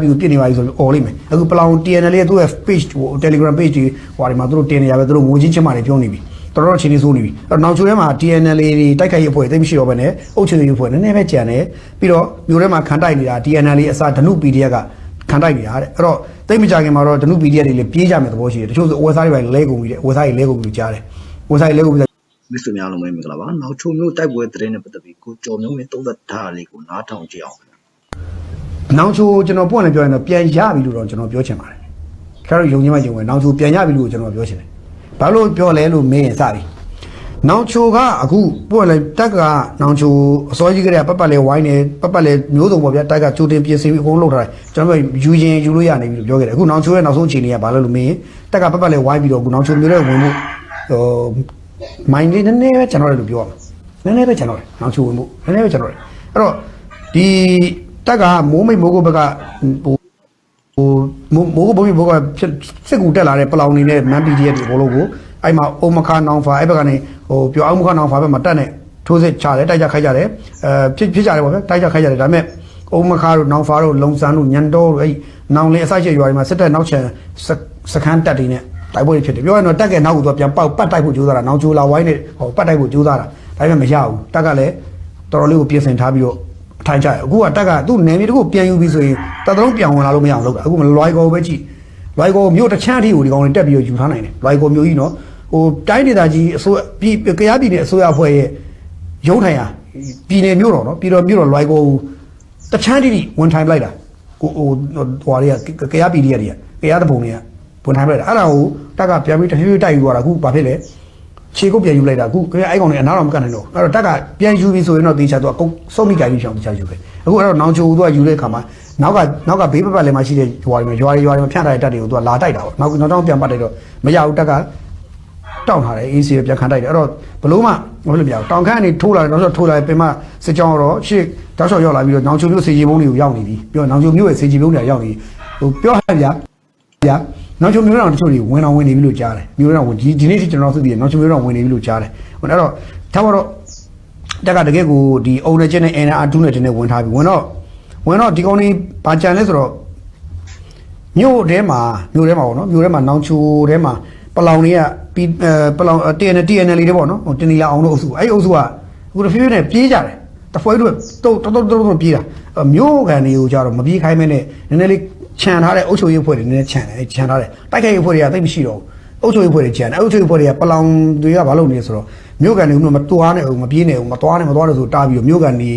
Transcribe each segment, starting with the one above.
ပြီးပြစ်နေပါပြီဆိုပြီးអော်လိမ့်မယ်အခုပလောင် TNL ရဲ့သူ့ရဲ့ page ဟို Telegram page တွေဟိုဒီမှာသူတို့တင်နေရပဲသူတို့ငိုချင်းချင်းမာတွေပြောနေပြီတော်တော်ချင်းနေဆိုးနေပြီအဲ့တော့နောက်ချိုထဲမှာ TNL တွေတိုက်ခိုက်ရေးအဖွဲ့တိတ်မရှိတော့ဘဲနဲ့အုပ်ချုပ်ရေးအဖွဲ့နည်းနည်းပဲကြံတယ်ပြီးတော့မြို့ထဲမှာခံတိုက်နေတာ TNL အစားဓနု PDF ကခံတိုက်နေတာတဲ့အဲ့တော့တိတ်မကြခင်မှာတော့ဓနု PDF တွေလည်းပြေးကြမယ်သဘောရှိတယ်တချို့ဆိုအဝယ်စားတွေပဲလဲကုန်ပြီတဲ့အဝယ်စားတွေလဲကုန်ပြီလို့ကြားတယ်အဝယ်စားတွေလဲကုန်ပြီမိတ်ဆွေများလုံးမင်္ဂလာပါနောက်ချုံမျိုးတိုက်ပွဲသတင်းနဲ့ပတ်သက်ပြီးကိုကျော်မျိုးနဲ့သုံးသက်ထားတာလေးကိုနားထောင်ကြည့်အောင်ခင်ဗျာ နောင်ချိုကျွန်တော်ပွင့်လည်းပြောရင်တော့ပြန်ရပြီလို့တော့ကျွန်တော်ပြောချင်ပါတယ်ခင်ဗျားတို့ယုံကြည်မှယုံမယ်နောင်ချိုပြန်ရပြီလို့ကျွန်တော်ပြောချင်တယ်ဘာလို့ပြောလဲလို့မေးရင်စပြီနောင်ချိုကအခုပွင့်လည်းတက်ကနောင်ချိုအစောကြီးကလေးကပတ်ပတ်လဲဝိုင်းနေပတ်ပတ်လဲမျိုးစုံပေါ့ဗျာတက်ကချိုတင်ပြင်ဆင်ပြီးအကုန်လုပ်ထားတယ်ကျွန်တော်ယူရင်ယူလို့ရနေပြီလို့ပြောခဲ့တယ်အခုနောင်ချိုရဲ့နောက်ဆုံးအခြေအနေကဘာလဲလို့မေးရင်တက်ကပတ်ပတ်လဲဝိုင်းပြီးတော့အခုနောင်ချိုမျိုးတဲ့ဝင်မှုဟိုမိုင်းလေးနည်းနည်းပဲကျွန်တော်လည်းလို့ပြောရမှာနည်းနည်းပဲကျွန်တော်လည်းနောင်ချိုဝင်မှုနည်းနည်းပဲကျွန်တော်လည်းအဲ့တော့ဒီ တက်ကမိုးမိတ်မိုးကုတ်ဘက်ကဟိုဟိုမိုးမိုးကဘုံဘုံကဖြစ်စစ်ကူတက်လာတဲ့ပလောင်နေနဲ့မန်ပီဒီရဲ့ဒီဘောလုံးကိုအဲ့မှာအိုမခါနောင်ဖာအဲ့ဘက်ကနေဟိုပြောအောင်မခါနောင်ဖာဘက်မှာတက်နေထိုးစစ်ချတယ်တိုက်ကြခိုက်ကြတယ်အဲဖြစ်ဖြစ်ကြတယ်ပေါ့ဗျာတိုက်ကြခိုက်ကြတယ်ဒါပေမဲ့အိုမခါတို့နောင်ဖာတို့လုံဆန်းတို့ညန်တော်တို့အဲ့နောင်လင်းအစရှိရွာတွေမှာစစ်တပ်နောက်ချန်စခန်းတက်တွေနဲ့တိုက်ပွဲတွေဖြစ်တယ်ပြောရရင်တော့တက်ကဲနောက်ကိုသူကပြန်ပေါက်ပတ်တိုက်ဖို့ကြိုးစားတာနောင်ချိုလာဝိုင်းနဲ့ဟိုပတ်တိုက်ဖို့ကြိုးစားတာဒါပေမဲ့မရဘူးတက်ကလည်းတော်တော်လေးကိုပြင်ဆင်ထားပြီးတော့ အထိုင်ကျရအခုကတက်ကသူ့နယ်မြေတခုပြန်ယူပြီးဆိုရင်တသလုံးပြန်ဝင်လာလို့မရအောင်လုပ်တာအခုမလွိုင်ကောပဲကြည့်လွိုင်ကောမြို့တစ်ချမ်းအထိကိုဒီကောင်တွေတက်ပြီးတော့ယူထားနိုင်တယ်လွိုင်ကောမြို့ကြီးနော်ဟိုတိုင်းဒေသကြီးအစိုးရပြည်ကရားပြည်နယ်အစိုးရအဖွဲ့ရဲ့ရုံးထိုင်ဟာပြည်နယ်မြို့တော်နော်ပြည်တော်မြို့တော်လွိုင်ကောတစ်ချမ်းတိတိဝန်ထိုင်လိုက်တာကိုဟိုဟိုတွေကကရားပြည်တွေကကရားတပုံတွေကဝန်ထိုင်လိုက်တာအဲ့ဒါကိုတက်ကပြန်ပြီးတဖြည်းဖြည်းတိုက်ယူသွားတာအခုဘာဖြစ်လဲ ခြေကုပ်ပြန်ယူလိုက်တာအခုခင်ဗျအဲ့ကောင်တွေအနားတော့မကနိုင်တော့ဘူးအဲ့တော့တက်ကပြန်ယူပြီဆိုရင်တော့တေချာသူအကုန်စုံမိကြပြီးရှောင်းတေချာယူပဲအခုအဲ့တော့နောင်ချိုသူကယူတဲ့အခါမှာနောက်ကနောက်ကဘေးပတ်ပတ်လည်းမှရှိတဲ့ရွာတွေမှာရွာတွေရွာတွေမှာဖြန့်ထားတဲ့တက်တွေကိုသူကလာတိုက်တာပေါ့နောက်နောက်တော့ပြန်ပတ်လိုက်တော့မရဘူးတက်ကတောင်းထားတယ် AC ပြန်ခံတိုက်တယ်အဲ့တော့ဘလို့မှမဟုတ်လို့မရဘူးတောင်ခန့်ကနေထိုးလာတယ်နောက်ဆိုထိုးလာတယ်ပင်မစစ်ကြောင်းတော့ရှေ့တောက်လျှောက်ရောက်လာပြီးတော့နောင်ချိုမျိုးစေကြီးဘုံတွေကိုရောက်နေပြီပြောနောင်ချိုမျိုးရဲ့စေကြီးဘုံတွေရောက်နေဟိုပြောဟဲ့ဗျာဗျာ နောက်ချုံမျိုးတော်တချို့တွေဝင်အောင်ဝင်နေပြီလို့ကြားတယ်မျိုးတော်ဝင်ဒီဒီနေ့ထိကျွန်တော်သိတယ်နောက်ချုံမျိုးတော်ဝင်နေပြီလို့ကြားတယ်ဟိုအဲ့တော့ထားပါတော့တက်ကတကယ်ကိုဒီအုံနဲ့ချက်နဲ့ NR2 နဲ့တင်းနဲ့ဝင်ထားပြီဝင်တော့ဝင်တော့ဒီကောင်လေးဘာကြံလဲဆိုတော့မြို့ထဲမှာမြို့ထဲမှာပေါ့နော်မြို့ထဲမှာနောင်ချိုထဲမှာပလောင်တွေကပြီးအဲပလောင် TN TN လေးတွေပေါ့နော်ဟိုတင်နီလာအောင်တို့အုပ်စုအဲ့ဒီအုပ်စုကအခုတစ်ဖြည်းဖြည်းနဲ့ပြေးကြတယ်တဖွဲတို့တုတ်တုတ်တုတ်တုတ်ပြေးတာအဲ့မြို့ကန်တွေကိုကြတော့မပြေးခိုင်းမဲနဲ့နည်းနည်းလေး ခြံထားတဲ့အုပ်ချုပ်ရေးအဖွဲ့တွေနည်းနည်းခြံတယ်ခြံထားတယ်တိုက်ခိုက်ရေးအဖွဲ့တွေကသိပ်မရှိတော့ဘူးအုပ်ချုပ်ရေးအဖွဲ့တွေခြံတယ်အုပ်ချုပ်ရေးအဖွဲ့တွေကပလောင်တွေကဘာလုပ်နေလဲဆိုတော့မြို့ကန်တွေကမတွားနဲ့ဘူးမပြေးနဲ့ဘူးမတွားနဲ့မတွားနဲ့ဆိုတားပြီးတော့မြို့ကန်တွေ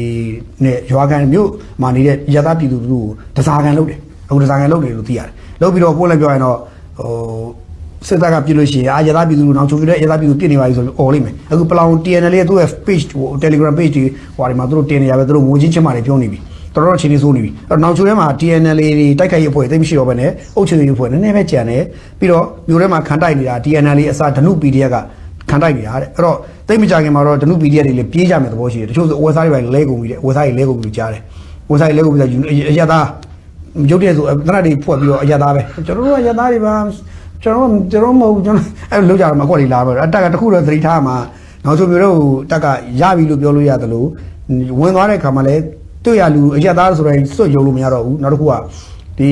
နဲ့ရွာကန်မြို့မှာနေတဲ့ရသပြည်သူတို့ကိုတစားကန်လုပ်တယ်အခုတစားကန်လုပ်တယ်လို့သိရတယ်လုပ်ပြီးတော့ကိုယ်လည်းပြောရင်တော့ဟိုစစ်တပ်ကပြစ်လို့ရှိရင်အာရသားပြည်သူလူနောက်ချုပ်ပြတဲ့ရသားပြည်သူပြစ်နေပါပြီဆိုပြီးអော်လိမ့်မယ်အခုပလောင် TNL ရဲ့သူ့ရဲ့ page ဟို Telegram page တွေဟိုဒီမှာသူတို့တင်နေရပဲသူတို့ငိုချင်းချင်းမာတွေပြောနေပြီ တော်တော်ချင်းနေဆိုးနေပြီအဲ့တော့နောက်ချုပ်ထဲမှာ TNL တွေတိုက်ခိုက်ရေးအဖွဲ့တိတ်မရှိတော့ဘဲနဲ့အုပ်ချုပ်ရေးအဖွဲ့နည်းနည်းပဲကြံတယ်ပြီးတော့မြို့ထဲမှာခံတိုက်နေတာ TNL အစားဓနု PDF ကခံတိုက်နေတာတဲ့အဲ့တော့တိတ်မကြခင်မှာတော့ဓနု PDF တွေလည်းပြေးကြမယ်သဘောရှိတယ်တချို့ဆိုအဝယ်စားတွေပဲလဲကုန်ပြီတဲ့အဝယ်စားတွေလဲကုန်ပြီလို့ကြားတယ်အဝယ်စားတွေလဲကုန်ပြီဆိုအရသားရုပ်တရက်ဆိုသနတ်တွေဖွက်ပြီးတော့အရသားပဲကျွန်တော်တို့ကရသားတွေပါကျွန်တော်ကျွန်တော်မဟုတ်ဘူးကျွန်တော်အဲ့လိုလောက်ကြတော့မကွက်တွေလာပဲအတက်ကတခုတော့သတိထားမှာနောက်ဆိုမျိုးတော့တက်ကရပြီလို့ပြောလို့ရတယ်လို့ဝင်သွားတဲ့ခါမှာလည်း တွေ့ရလူအရသားဆိုရင်စွတ်ယုံလို့မရတော့ဘူးနောက်တစ်ခုကဒီ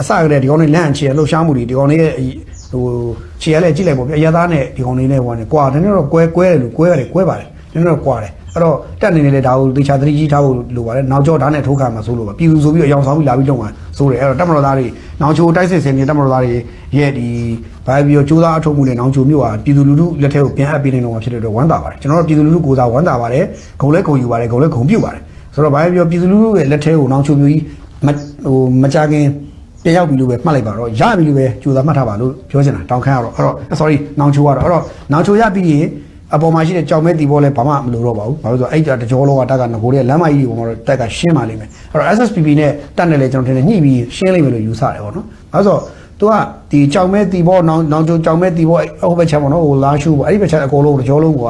အစကတည်းကဒီကောင်လေးလန့်ချေလှုပ်ရှားမှုတွေဒီကောင်လေးရဲ့ဟိုခြေရလဲကြည့်လိုက်ပေါ့ဗျအရသားနဲ့ဒီကောင်လေးနဲ့ဟိုကနေကွာတယ်တော့ကွဲကွဲတယ်လို့ကွဲရတယ်ကွဲပါတယ်နည်းနည်းတော့ကွာတယ်အဲ့တော့တက်နေနေလေဒါကိုတေချာသတိကြီးထားဖို့လိုပါတယ်နောက်ကျောဓာတ်နဲ့ထိုးခံမှာဆိုလို့ပါပြည်သူဆိုပြီးတော့အယောင်ဆောင်ပြီးလာပြီးတော့မှာဆိုတယ်အဲ့တော့တက်မတော်သားတွေနောင်ချိုတိုက်စစ်စင်နေတက်မတော်သားတွေရဲ့ဒီဘာပြီးတော့ကြိုးစားအထောက်မှုနဲ့နောင်ချိုမြို့ဟာပြည်သူလူထုလက်ထဲကိုပြန်အပ်ပေးနေတော့မှာဖြစ်တဲ့အတွက်ဝမ်းသာပါတယ်ကျွန်တော်တို့ပြည်သူလူထုကိုစားဝမ်းသာပါတယ်ဂုံလဲဂုံယူပါတယ်ဂုံလဲဂုံပြုတ်ပါတယ် ဆိုတော့ဘာပြီးတော့ပြည်သူလူထုရဲ့လက်ထဲကိုနောင်ချိုမြို့ကြီးမဟိုမကြခင်ပြန်ရောက်ပြီလို့ပဲမှတ်လိုက်ပါတော့ရပြီလို့ပဲကြိုးစားမှတ်ထားပါလို့ပြောချင်တာတောင်းခမ်းရတော့အဲ့တော့ sorry နောင်ချိုကတော့အဲ့တော့နောင်ချိုရပြီးရင်အပေါ်မှာရှိတဲ့ကြောင်မဲတီဘောလဲဘာမှမလိုတော့ပါဘူး။ဘာလို့လဲဆိုတော့အဲ့တကြောလောကတက်ကငကိုတဲ့လမ်းမကြီးတွေပေါ်မှာတော့တက်ကရှင်းပါလိမ့်မယ်။အဲ့တော့ SSPP နဲ့တက်နဲ့လဲကျွန်တော်ထင်တယ်ညှိပြီးရှင်းလိမ့်မယ်လို့ယူဆတယ်ပေါ့နော်။အဲဆိုတော့သူကဒီကြောင်မဲတီဘောနောင်နောင်ချိုကြောင်မဲတီဘောအဲ့ဟိုဘက်ချမ်းပေါ့နော်ဟိုလာရှုပေါ့အဲ့ဒီဘက်ချမ်းအကုန်လုံးတကြောလုံးက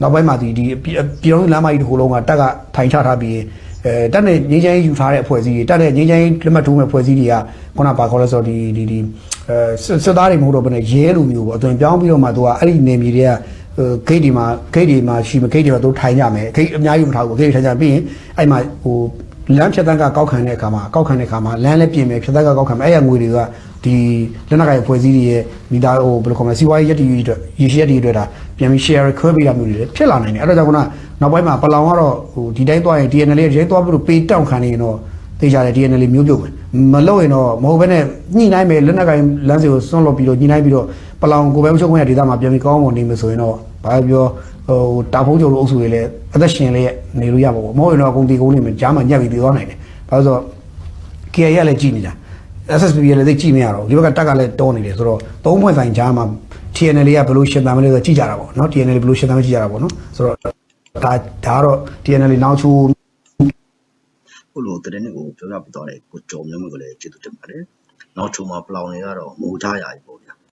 နောက်ပိုင်းမှာဒီဒီပြည်တော်လမ်းမကြီးတစ်ခုလုံးကတက်ကထိုင်ချထားပြီးအဲတက်နဲ့ငင်းချမ်းယူထားတဲ့အဖွဲ့အစည်းတွေတက်နဲ့ငင်းချမ်းလက်မှတ်ထိုးမဲ့အဖွဲ့အစည်းတွေကခုနပါခေါ်လဲဆိုတော့ဒီဒီဒီအဲစစ်သားတွေမဟုတ်တော့ဘဲနဲ့ရဲလိုမျိုးပေါ့အသွင်ပြောင်းပြီးတော့မှသူကအဲ့ဒီနေမြေတွေကဟိုဂိတ်ဒီမှာဂိတ်ဒီမှာရှိမဂိတ်တွေမှာသူထိုင်ကြမယ်ဂိတ်အများကြီးမထားဘူးဂိတ်ထိုင်ကြပြီးရင်အဲ့မှာဟို လမ်းဖြတ်တန်းကကောက်ခံတဲ့အခါမှာကောက်ခံတဲ့အခါမှာလမ်းလည်းပြင်မယ်ဖြတ်တန်းကကောက်ခံမယ်အဲ့ရငွေတွေကဒီလက်နက်ကိုင်ဖွဲ့စည်းတွေရဲ့မိသားဟိုဘယ်လိုခေါ်မလဲစီးပွားရေးရည်တည်ရေးအတွက်ရည်ရှိရည်တည်ရေးအတွက်ဒါပြန်ပြီး share ခွဲပေးတာမျိုးတွေလည်းဖြစ်လာနိုင်တယ်အဲ့ဒါကြောင့်ကနောက်ပိုင်းမှာပလောင်ကတော့ဟိုဒီတိုင်းသွားရင် DNL ရဲ့ဒီတိုင်းသွားပြီးတော့ပေးတောက်ခံနေရင်တော့သိကြတယ် DNL မျိုးပြုတ်မယ်မလုပ်ရင်တော့မဟုတ်ဘဲနဲ့ညှိနှိုင်းမယ်လက်နက်ကိုင်လမ်းစီကိုစွန့်လွတ်ပြီးတော့ညှိနှိုင်းပြီးတော့ ပလောင်ကိုပဲမချုပ်ခွင့်ရဒေသမှာပြန်ပြီးကောင်းအောင်နေမယ်ဆိုရင်တော့ဘာပြောဟိုတာဖုံးချုပ်လို့အုပ်စုတွေလည်းအသက်ရှင်လည်းနေလို့ရပါဘူးမဟုတ်ရင်တော့အကုန်တီကုန်နေမယ်ကြားမှာညက်ပြီးတည်သွားနိုင်တယ်ဘာလို့ဆိုတော့ KA ရလည်းကြည်နေတာ SSPB ရလည်းသိကြည့်မရတော့ဘူးဒီဘက်ကတက်ကလည်းတောနေတယ်ဆိုတော့သုံးဖွဲ့ဆိုင်ကြားမှာ TNL ကဘယ်လိုရှင်းသားမလဲဆိုတော့ကြည့်ကြတာပေါ့နော် TNL ဘယ်လိုရှင်းသားမလဲကြည့်ကြတာပေါ့နော်ဆိုတော့ဒါဒါကတော့ TNL နောက်ချိုးခုလိုတရင်ကိုပြောပြပြတော့လေကိုကျော်မျိုးမျိုးကိုလည်းကျေးဇူးတင်ပါတယ်နောက်ချုံမှာပလောင်တွေကတော့မူထားရပြီပေါ့